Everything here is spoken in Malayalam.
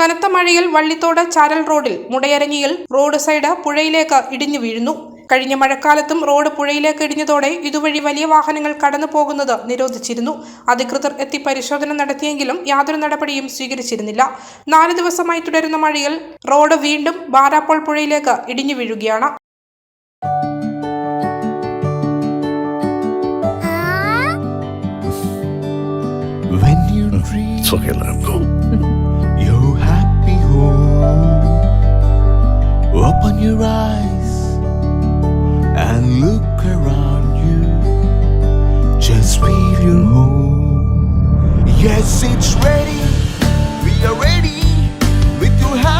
കനത്ത മഴയിൽ വള്ളിത്തോട് ചാരൽ റോഡിൽ മുടയരഞ്ഞിയിൽ റോഡ് സൈഡ് പുഴയിലേക്ക് ഇടിഞ്ഞു വീഴുന്നു. കഴിഞ്ഞ മഴക്കാലത്തും റോഡ് പുഴയിലേക്ക് ഇടിഞ്ഞതോടെ ഇതുവഴി വലിയ വാഹനങ്ങൾ കടന്നു പോകുന്നത് നിരോധിച്ചിരുന്നു. അധികൃതർ എത്തി പരിശോധന നടത്തിയെങ്കിലും യാതൊരു നടപടിയും സ്വീകരിച്ചിരുന്നില്ല. നാല് ദിവസമായി തുടരുന്ന മഴയിൽ റോഡ് വീണ്ടും ബാരാപ്പോൾ പുഴയിലേക്ക് ഇടിഞ്ഞു വീഴുകയാണ്. When you dream your eyes and look around you. Just feel your home. Yes, it's ready. We are ready with your happy,